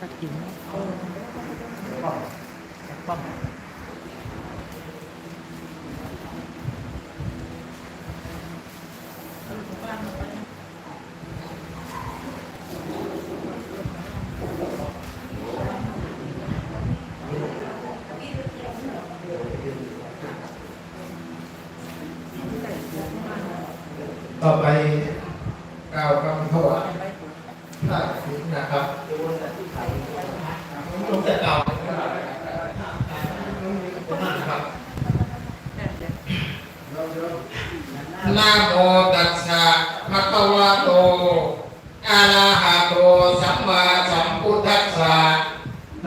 กระถิ่น ต่อไปกล่าวคำถวายพระศีล นะครับผมจะกล่าโมตัสสะภะคะวะโตอะระหะโตสัมมาสัมพุทธัสสะ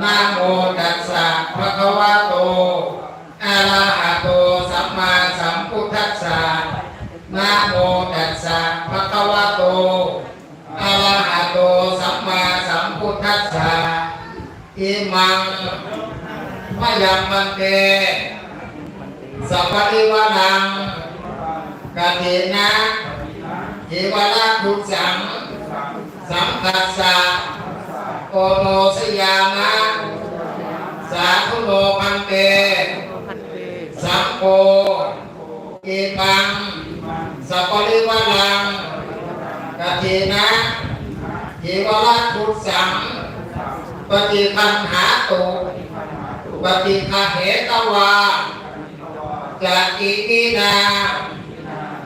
นะโมตัสสะภะคะวะโตอะระหะโตสัมมาสัมพุทธัสสะนะโมตัสสะ มพุทธัสสะอิมังมะยังมันเตสัพพิวานังกะเทนะหิวะละคุสัง สัมคัสสะโอโนสยามะสาธุโนพันเต สัมโฆเอปัง สัพพิวารังกะเทนะเยวราชุสังป ฏิคันหาตุปฏิคาเหตวาจะกินีนา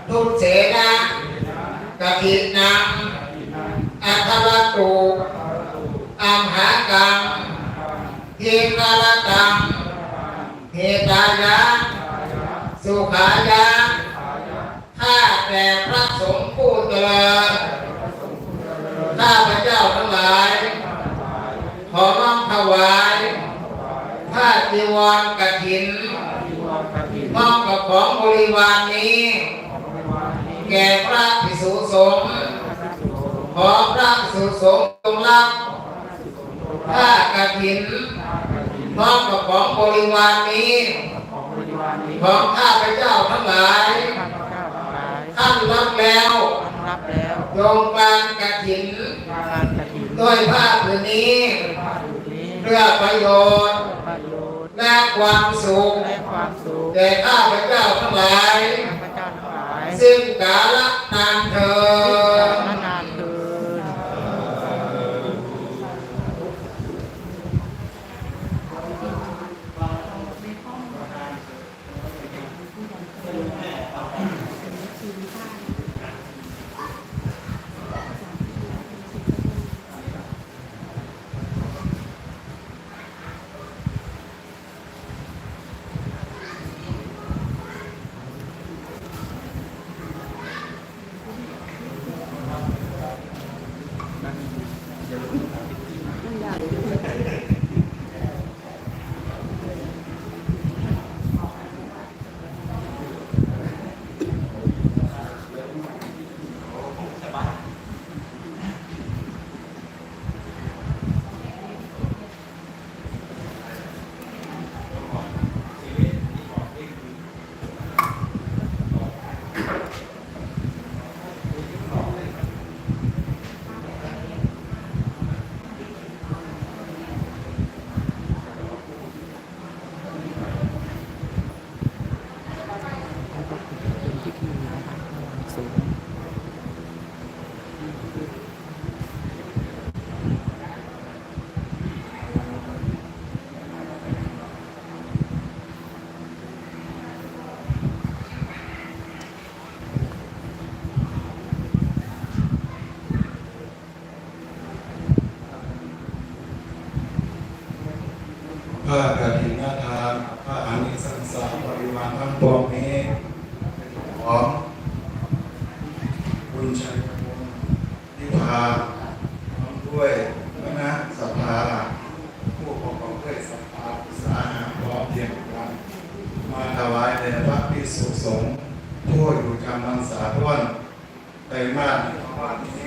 ทุเสนะกะทินังอัทวตุอัมหากังเทกาลตังเฮตายะสุขายะข้าแต่พระสงฆ์ผู้เจริญข้าพระเจ้าทั้งหลาย ขอน้อมถวายผ้าจีวรกฐินมอบกับของบริวารนี้ แก่พระภิกษุสงฆ์ขอพระภิกษุสงฆ์จงรับผ้ากฐินมอบกับของบริวารนี้ของข้าพเจ้าทั้งหลายข้าพเจ้าทั้งหลายท่านรับแล้วรับแล้วโยงกลางกฐิน การกระถิ่น ด้วยผ้าผืนนี้ผ้าผืนนี้ เพื่อประโยชน์ประโยชน์และความสุขและความสุขแก่ข้าพเจ้าทั้งหลายข้าพเจ้าทั้งหลาย ซึ่งกาลนานเทิน พระกฐินทานพระอานิสงสาบริวารทั้งปวงนี้เป็นของคุณชัยพงศ์นิพาพร้อมด้วยคณะสภาผู้ปกครองด้วยสภาอุตสาหะพร้อมเพียงกันมาถวายแด่พระภิกษุสงฆ์ผู้อยู่จำพรรษาท้วนไตรมาสในวันนี้